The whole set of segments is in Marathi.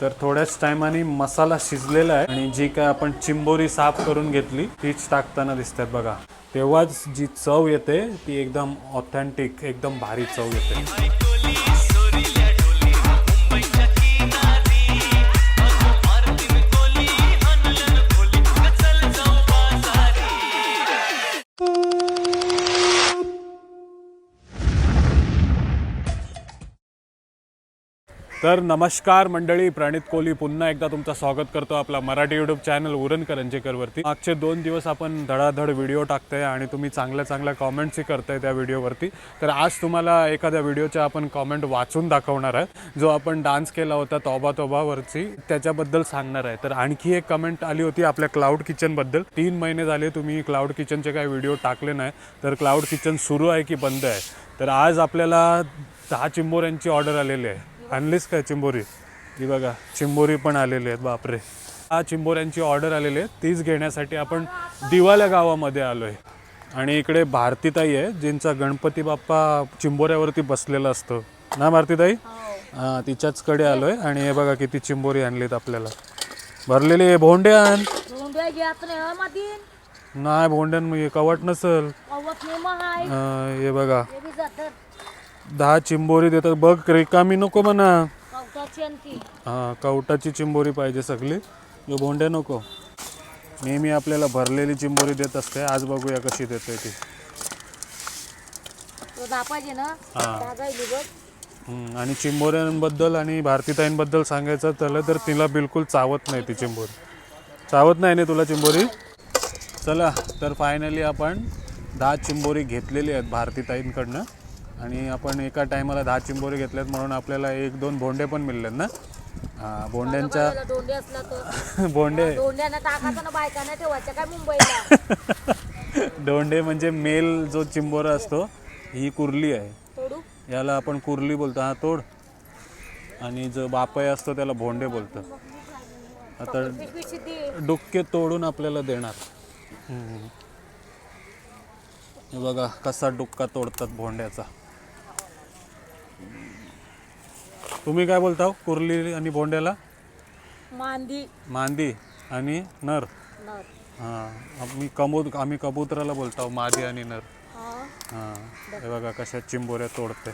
तर थोड्याच टायमाने मसाला शिजलेला आहे आणि जी काय आपण चिंबोरी साफ करून घेतली तीच टाकताना दिसतात बघा. तेव्हाच जी चव येते ती एकदम ऑथेंटिक एकदम भारी चव येते. तर नमस्कार मंडळी प्रणित कोहली पुन्हा एकदा तुमचं स्वागत करतो आपला मराठी यूट्यूब चॅनल उरण करंजेकरवरती. मागचे दोन दिवस आपण धडाधड व्हिडिओ टाकतोय आणि तुम्ही चांगल्या चांगल्या कॉमेंट्सही करताय त्या व्हिडिओवरती तर आज तुम्हाला एखाद्या व्हिडिओच्या आपण कॉमेंट वाचून दाखवणार आहे जो आपण डान्स केला होता तोबा तोबावरची त्याच्याबद्दल सांगणार आहे. तर आणखी एक कमेंट आली होती आपल्या क्लाउड किचनबद्दल तीन महिने झाले तुम्ही क्लाउड किचनचे काही व्हिडिओ टाकले नाही. तर क्लाउड किचन सुरू आहे की बंद आहे? तर आज आपल्याला दहा चिंबोऱ्यांची ऑर्डर आलेली आहे. आणलीस काय चिंबोरी? ही बघा चिंबोरी पण आलेली आहेत बापरे. हा चिंबोऱ्यांची ऑर्डर आलेली आहे तीच घेण्यासाठी आपण दिवाल्या गावामध्ये आलो आहे आणि इकडे भारतीताई आहे ज्यांचा गणपती बाप्पा चिंबोऱ्यावरती बसलेला असतो. ना भारतीताई? हां. तिच्याचकडे आलो आहे आणि हे बघा किती चिंबोरी आणलीत आपल्याला. भरलेली आहे भोंडे आण. नाही भोंड्यान कवट नसल. हे बघा. दहा चिंबोरी देतात. बघ रिकामी नको म्हणा. हा कवटाची चिंबोरी पाहिजे सगळी. जो भोंड्या नको. नेहमी आपल्याला भरलेली चिंबोरी देत असते. आज बघूया कशी देते ती. हा. आणि चिंबोऱ्यांबद्दल आणि भारतीताईंबद्दल सांगायचं झालं तर तिला बिलकुल चावत नाही ती चिंबोरी. चावत नाही ना तुला चिंबोरी? चला तर फायनली आपण दहा चिंबोरी घेतलेली आहेत भारतीताईंकडनं. आणि आपण एका टायमाला दहा चिंबोरी घेतल्यात म्हणून आपल्याला एक दोन भोंडे पण मिळलेत ना? हां भोंड्यांच्या भोंडे दोंडे म्हणजे मेल जो चिंबोरा असतो ही कुर्ली आहे. तोडू? याला आपण कुर्ली बोलतो. हा तोड. आणि जो बापय असतो त्याला भोंडे बोलतो. आता डुक्के तोडून आपल्याला देणार. हे बघा कसा डुक्का तोडतात भोंड्याचा. तुम्ही काय बोलता? कुर्ली आणि भोंड्याला मांदी. मांदी आणि नर. नर. हां आम्ही कबूत आम्ही कबुतराला बोलतो मादी आणि नर. हा. हां हे बघा कशा चिंबोऱ्या तोडते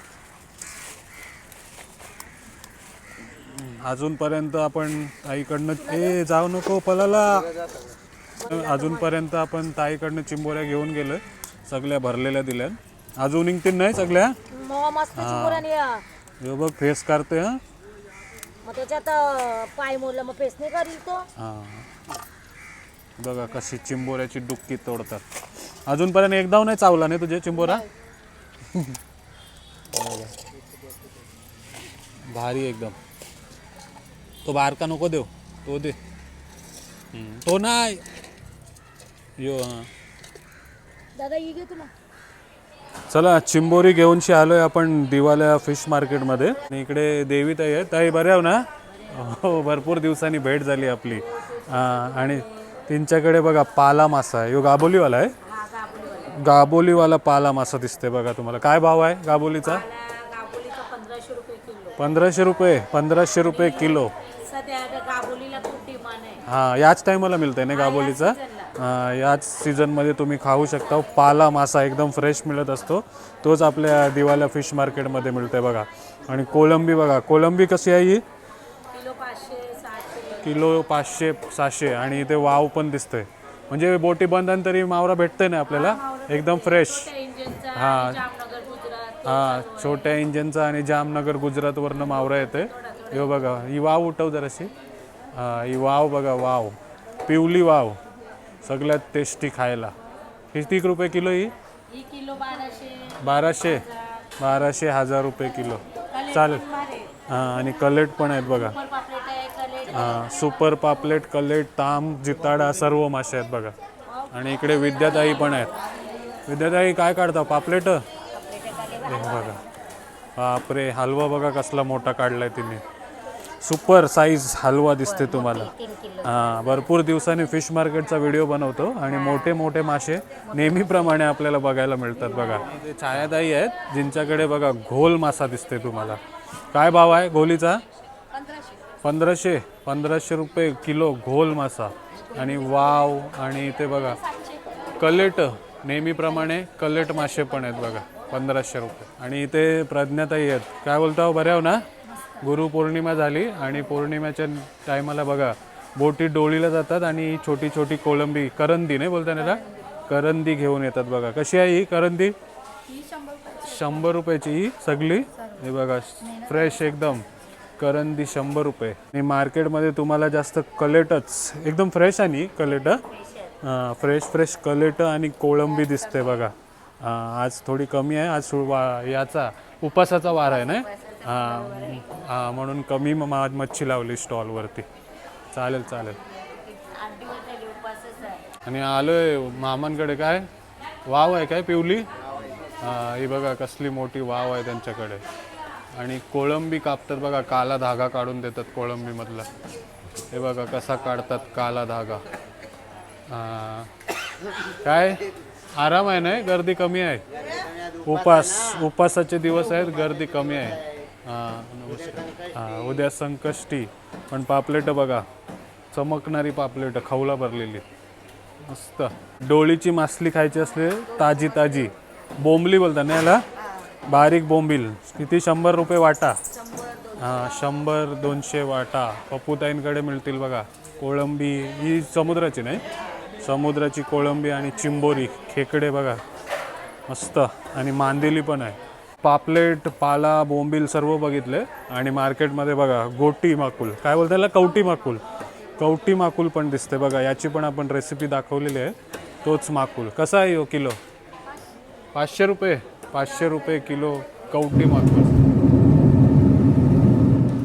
अजूनपर्यंत आपण ताईकडनं ए जाऊ नको पलाला अजूनपर्यंत आपण ताईकडनं चिंबोऱ्या घेऊन गेलोय. सगळ्या भरलेल्या दिल्या अजून निघतील नाही सगळ्या? मस्त या. हे. बघ फेस करते हां. मग त्याच्यात अं, पाय मोडलं मग फेस नाही करील तो. हां. बघा कशी चिंबोऱ्याची डुक्की तोडतात. अजूनपर्यंत एकदा नाही चावला नाही तुझे चिंबोरा? बघा. भारी एकदम. तो बारका नको देऊ तो दे. हम्म, तो नाही. यो हां. दादा घे तुला. चला चिंबोरी घेऊनशी आलोय आपण दिवाल्या फिश मार्केटमध्ये. आणि इकडे देवी ताई आहे ताई बऱ्या ना? हो भरपूर दिवसांनी भेट झाली आपली. आणि त्यांच्याकडे बघा पाला मासा आहे. यो गाबोलीवाला आहे? हा गाबोलीवाला पाला मासा दिसते बघा तुम्हाला. काय भाव आहे गाबोलीचा? पंधराशे रुपये किलो पंधराशे रुपये किलो. हां याच टायमाला मिळतंय ना गाबोलीचा? याच सीझनमध्ये तुम्ही खाऊ शकता. पाला मासा एकदम फ्रेश मिळत असतो. तोच आपल्या दिवाल्या फिश मार्केटमध्ये मिळतंय बघा. आणि कोलंबी बघा. कोलंबी कशी आहे ही? किलो पाचशे सहाशे. आणि इथे वाव पण दिसतंय. म्हणजे बोटी बंधन तरी मावरा भेटतंय ना आपल्याला? एकदम फ्रेश हा. हा छोट्या इंजिनचा आणि जामनगर गुजरातवरनं मावरा येते हे बघा. ही वाव उठव जराशी. हा ही वाव बघा. वाव. पिवली वाव. सगळ्यात टेस्टी खायला. किती रुपये किलो ही? किलो बाराशे. बाराशे? बाराशे हजार रुपये किलो. चालेल. हां आणि कलेट पण आहेत बघा. आहे हां सुपर पापलेट कलेट ताम जिताडा सर्व मासे आहेत बघा. आणि इकडे विद्याताई पण आहेत. विद्याताई काय काढता? पापलेट? बघा. बापरे हलवा बघा कसला मोठा काढलाय तिने. सुपर साईज हलवा दिसते तुम्हाला. हां भरपूर दिवसांनी फिश मार्केटचा व्हिडिओ बनवतो आणि मोठे मोठे मासे नेहमीप्रमाणे आपल्याला बघायला मिळतात बघा. ते छायाताई आहेत जिंच्याकडे बघा घोल मासा दिसते तुम्हाला. काय भाव आहे घोलीचा? पंधराशे. पंधराशे रुपये किलो घोल मासा. आणि वाव आणि ते बघा. कलेट नेहमीप्रमाणे कलेट मासे पण आहेत बघा पंधराशे रुपये. आणि इथे प्रज्ञाताई आहेत. काय बोलता बऱ्याव ना? गुरुपौर्णिमा झाली आणि पौर्णिमेच्या टायमाला बघा बोटी डोळीला जातात आणि छोटी छोटी कोळंबी करंदी नाही बोलता ना करंदी घेऊन येतात बघा. कशी आहे ही करंदी? शंभर रुपयाची. ही सगळी? हे बघा फ्रेश एकदम. करंदी शंभर रुपये. आणि मार्केटमध्ये तुम्हाला जास्त कलेटच एकदम फ्रेश आहे नी कलेट? हां फ्रेश फ्रेश कलेट आणि कोळंबी दिसते बघा. हां आज थोडी कमी आहे आज याचा उपासाचा वार आहे ना हां हां म्हणून कमी मग मा- मच्छी लावली स्टॉलवरती. चालेल चालेल. आणि आलोय मामांकडे काय? वाव आहे काय पिवली? हां ही बघा कसली मोठी वाव आहे त्यांच्याकडे. आणि कोळंबी कापतात बघा काला धागा काढून देतात कोळंबीमधला. हे बघा कसा काढतात काला धागा. काय? आराम आहे ना गर्दी कमी आहे? उपास उपासाचे दिवस आहेत गर्दी कमी आहे. हां नमस्कार हां उद्या संकष्टी. पण पापलेटं बघा चमकणारी पापलेटं खाऊला भरलेली. मस्त. डोळीची मासली खायची असले ताजी ताजी. बोंबली बोलतात ना याला बारीक बोंबील. किती? शंभर रुपये वाटा. हां शंभर दोनशे वाटा. पप्पूताईंकडे मिळतील बघा. कोळंबी ही समुद्राची नाही? समुद्राची कोळंबी आणि चिंबोरी खेकडे बघा. मस्त. आणि मांदेली पण आहे. पापलेट पाला बोंबील सर्व बघितले. आणि मार्केटमध्ये बघा गोटी माकुल. काय बोलता याला कवटी माकुल. कवटी माकुल पण दिसते बघा. याची पण आपण रेसिपी दाखवलेली आहे. तोच माकुल. कसा आहे हो किलो? पाचशे रुपये. पाचशे रुपये किलो कवटी माकुल.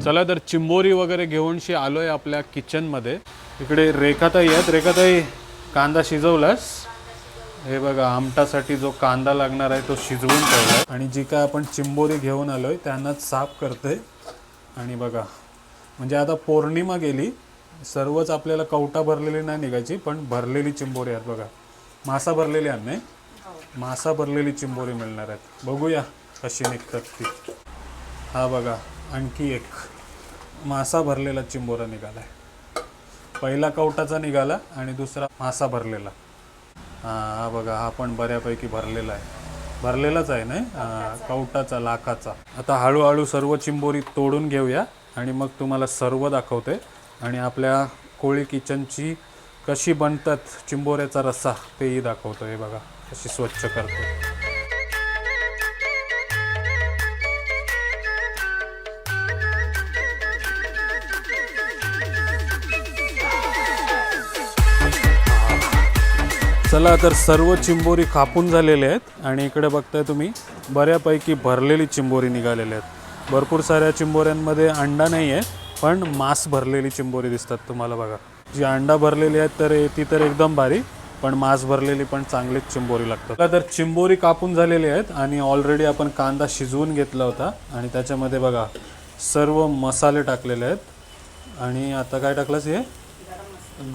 चला तर चिंबोरी वगैरे घेऊनशी आलो आहे आपल्या किचनमध्ये इकडे रेखाताई आहेत. रेखाताई कांदा शिजवलास? हे बघा आमटासाठी जो कांदा लागणार आहे तो शिजवून ठेवला आणि जी काय आपण चिंबोरी घेऊन आलोय त्यांनाच साफ करते. आणि बघा म्हणजे आता पौर्णिमा गेली सर्वच आपल्याला कवटा भरलेली नाही निघायची पण भरलेली चिंबोरी आहेत बघा. मासा भरलेली आहे नाही मासा भरलेली चिंबोरी मिळणार आहेत. बघूया कशी निघतात ती. हा बघा आणखी एक. मासा भरलेला चिंबोरा निघाला आहे पहिला कवटाचा निघाला आणि दुसरा मासा भरलेला. हा हा बघा हा पण बऱ्यापैकी भरलेला आहे. भरलेलाच आहे नाही हा, कवटाचा लाखाचा. आता हळूहळू सर्व चिंबोरी तोडून घेऊया आणि मग तुम्हाला सर्व दाखवते. आणि आपल्या कोळी किचनची कशी बनतात चिंबोऱ्याचा रस्सा तेही दाखवतो हे बघा कशी स्वच्छ करतो. चला तर सर्व चिंबोरी कापून झालेले आहेत आणि इकडे बघताय तुम्ही बऱ्यापैकी भरलेली चिंबोरी निघालेल्या आहेत. भरपूर साऱ्या चिंबोऱ्यांमध्ये अंडा नाही आहे पण मांस भरलेली चिंबोरी दिसतात तुम्हाला बघा. जी अंडा भरलेली आहेत तर ती तर एकदम भारी पण मांस भरलेली पण चांगलीच चिंबोरी लागतात. तर चिंबोरी कापून झालेली आहेत आणि ऑलरेडी आपण कांदा शिजवून घेतला होता आणि त्याच्यामध्ये बघा सर्व मसाले टाकलेले आहेत. आणि आता काय टाकलंस हे?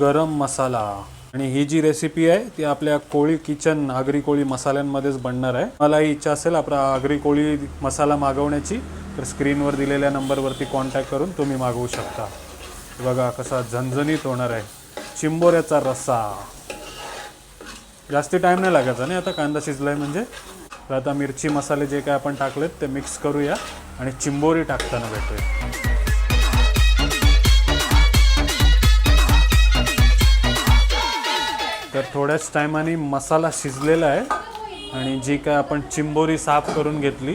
गरम मसाला. आणि ही जी रेसिपी आहे ती आपल्या कोळी किचन आगरी कोळी मसाल्यांमध्येच बनणार आहे. मला ही इच्छा असेल आपला आगरी कोळी मसाला मागवण्याची तर स्क्रीनवर दिलेल्या नंबरवरती कॉन्टॅक्ट करून तुम्ही मागवू शकता. बघा कसा झणझणीत होणार आहे. चिंबोऱ्याचा रस्सा. जास्ती टाईम नाही लागायचा नाही आता कांदा शिजलाय म्हणजे. तर आता मिरची मसाले जे काय आपण टाकलेत ते मिक्स करूया आणि चिंबोरी टाकताना भेटूया. तर थोड्याच टायमाने मसाला शिजलेला आहे. आणि जी काय आपण चिंबोरी साफ करून घेतली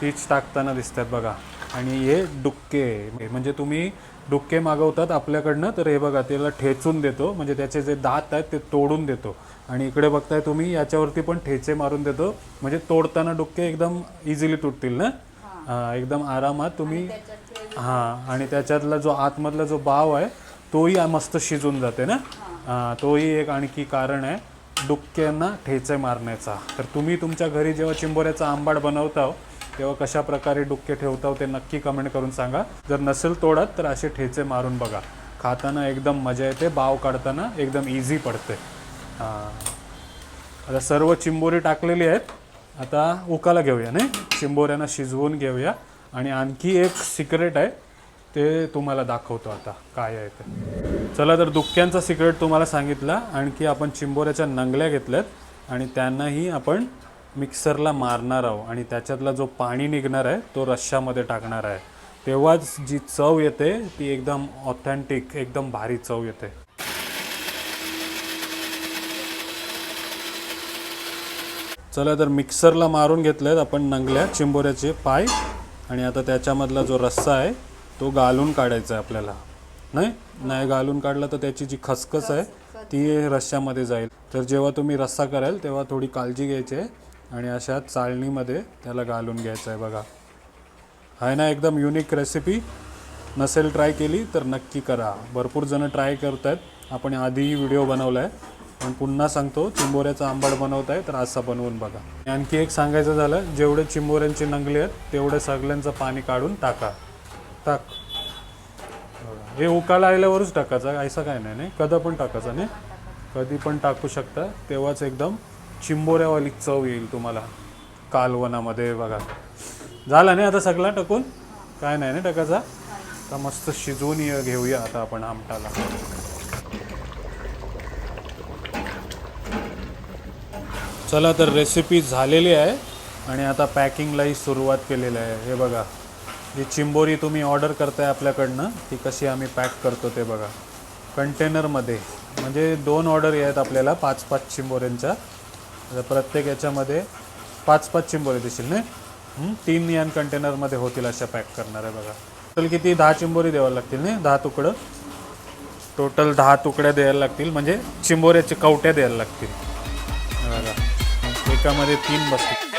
तीच टाकताना दिसतात बघा. आणि हे डुक्के. म्हणजे तुम्ही डुक्के मागवतात आपल्याकडनं तर हे बघा त्याला ठेचून देतो. म्हणजे त्याचे जे दात आहेत ते तोडून देतो. आणि इकडे बघताय तुम्ही याच्यावरती पण ठेचे मारून देतो. म्हणजे तोडताना डुक्के एकदम इझिली तुटतील ना? हा, एकदम आरामात तुम्ही हां आणि त्याच्यातला जो आतमधला जो बाव आहे तोही मस्त शिजून जाते ना? तोही एक आणखी कारण आहे डुक्क्यांना ठेचे मारण्याचा. तर तुम्ही तुमच्या घरी जेव्हा चिंबोऱ्याचा आंबाड बनवता तेव्हा कशा प्रकारे डुक्के ठेवता ते नक्की कमेंट करून सांगा. जर नसेल तोडत तर असे ठेचे मारून बघा. खाताना एकदम मजा येते बाव काढताना एकदम इझी पडते. हां आता सर्व चिंबोरी टाकलेली आहेत. आता उकाला घेऊया नाही? चिंबोऱ्यांना शिजवून घेऊया. आणि आणखी एक सिक्रेट आहे ते तुम्हाला दाखवतो आता. काय आहे ते. चला तर दुःख्यांचा सिक्रेट तुम्हाला सांगितला. आणखी आपण चिंबोऱ्याच्या नंगल्या घेतल्यात. आणि त्यांनाही आपण मिक्सरला मारणार आहोत. आणि त्याच्यातला जो पाणी निघणार आहे तो रश्श्यामध्ये टाकणार आहे. तेव्हाच जी चव येते ती एकदम ऑथेंटिक एकदम भारी चव येते. चला तर मिक्सरला मारून घेतल्यात आपण नंगल्या चिंबोऱ्याचे पाय. आणि आता त्याच्यामधला जो रस्सा आहे तो गालून काढायचा आहे आपल्याला. नाही? नाही गालून काढला तर त्याची जी खसखस आहे ती रश्श्यामध्ये जाईल. तर जेव्हा तुम्ही रस्सा कराल तेव्हा थोडी काळजी घ्यायची आहे आणि अशा चाळणीमध्ये त्याला घालून घ्यायचं आहे बघा. आहे ना एकदम युनिक रेसिपी नसेल ट्राय केली तर नक्की करा. भरपूर जण ट्राय करत आहेत आपण आधीही व्हिडिओ बनवला आहे पण पुन्हा सांगतो चिंबोऱ्याचा आंबट बनवत आहे तर असा बनवून बघा. आणखी एक सांगायचं झालं जेवढे चिंबोऱ्यांची नंगली आहेत तेवढे सगळ्यांचं पाणी काढून टाका. टाक. हे उकाला आल्यावरच टाकायचं ऐसा काय नाही नाही. कधी पण टाकायचं नाही. कधी पण टाकू शकता. तेव्हाच एकदम चिंबोऱ्यावाली चव येईल तुम्हाला. कालवनामध्ये बघा. झाला नाही आता सगळा टाकून? काय नाही ना टाकायचा. आता मस्त शिजवून ये- घेऊया आता आपण आमटाला. चला तर रेसिपी झालेली आहे. आणि आता पॅकिंगलाही सुरुवात केलेली आहे. हे बघा. जी चिंबोरी तुम्ही ऑर्डर करताय आपल्याकडनं ती कशी आम्ही पॅक करतो ते बघा. कंटेनरमध्ये म्हणजे दोन ऑर्डर आहेत आपल्याला पाच पाच चिंबोऱ्यांच्या. आता प्रत्येक याच्यामध्ये पाच पाच चिंबोरे देशील ना तीन यान कंटेनरमध्ये होतील अशा पॅक करणार आहे बघा. टोटल किती? दहा चिंबोरी द्यावं लागतील ना दहा तुकडं. टोटल दहा तुकड्या द्यायला लागतील म्हणजे चिंबोऱ्याच्या कवट्या द्यायला लागतील. बघा. एकामध्ये तीन बसतील.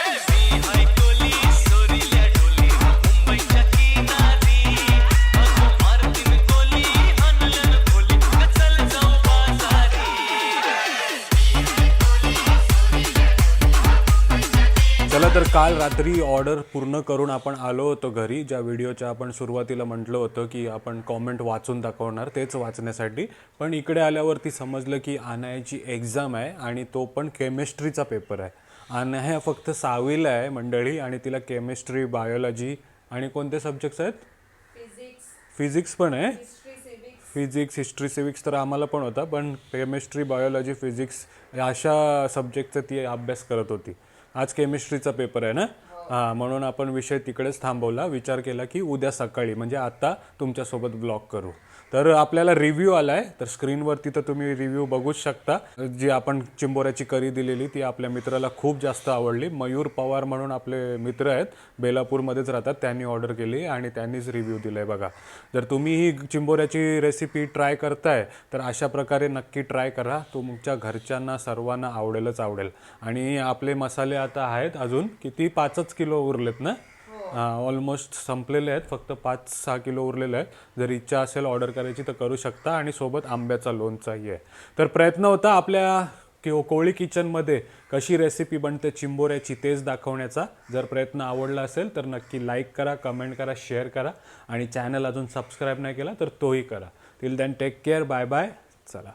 काल रात्री ऑर्डर पूर्ण करून आपण आलो होतो घरी. ज्या व्हिडिओच्या आपण सुरुवातीला म्हटलं होतं की आपण कॉमेंट वाचून दाखवणार तेच वाचण्यासाठी. पण इकडे आल्यावरती समजलं की अनायाची एक्झाम आहे आणि तो पण केमिस्ट्रीचा पेपर आहे. अनाया फक्त सहावीला आहे मंडळी आणि तिला केमिस्ट्री बायोलॉजी आणि कोणते सब्जेक्ट्स आहेत? फिजिक्स पण आहे. फिजिक्स हिस्ट्री सिविक्स तर आम्हाला पण होता पण केमिस्ट्री बायोलॉजी फिजिक्स अशा सब्जेक्टचा ती अभ्यास करत होती. आज केमिस्ट्रीचा पेपर आहे ना? हां म्हणून आपण विषय तिकडेच थांबवला. विचार केला की उद्या सकाळी म्हणजे आत्ता तुमच्यासोबत ब्लॉग करू. तर आपल्याला रिव्ह्यू आला आहे तर स्क्रीनवरती तर तुम्ही रिव्ह्यू बघूच शकता. जी आपण चिंबोऱ्याची करी दिलेली ती आपल्या मित्राला खूप जास्त आवडली. मयूर पवार म्हणून आपले मित्र आहेत बेलापूरमध्येच राहतात. त्यांनी ऑर्डर केली आणि त्यांनीच रिव्ह्यू दिला आहे बघा. जर तुम्ही ही चिंबोऱ्याची रेसिपी ट्राय करताय तर अशा प्रकारे नक्की ट्राय करा. तुमच्या घरच्यांना सर्वांना आवडेलच आवडेल. आणि आपले मसाले आता आहेत अजून किती? पाचच किलो उरलेत ना? ऑलमोस्ट संपलेले आहेत. फक्त पाच सहा किलो उरलेले आहेत. जर इच्छा असेल ऑर्डर करायची तर करू शकता आणि सोबत आंब्याचा लोणचाही आहे. तर प्रयत्न होता आपल्या किंवा कोळी किचनमध्ये कशी रेसिपी बनते चिंबोऱ्याची तेच दाखवण्याचा. जर प्रयत्न आवडला असेल तर नक्की लाईक करा कमेंट करा शेअर करा आणि चॅनल अजून सबस्क्राईब नाही केला तर तोही करा. Till then take care bye bye चला.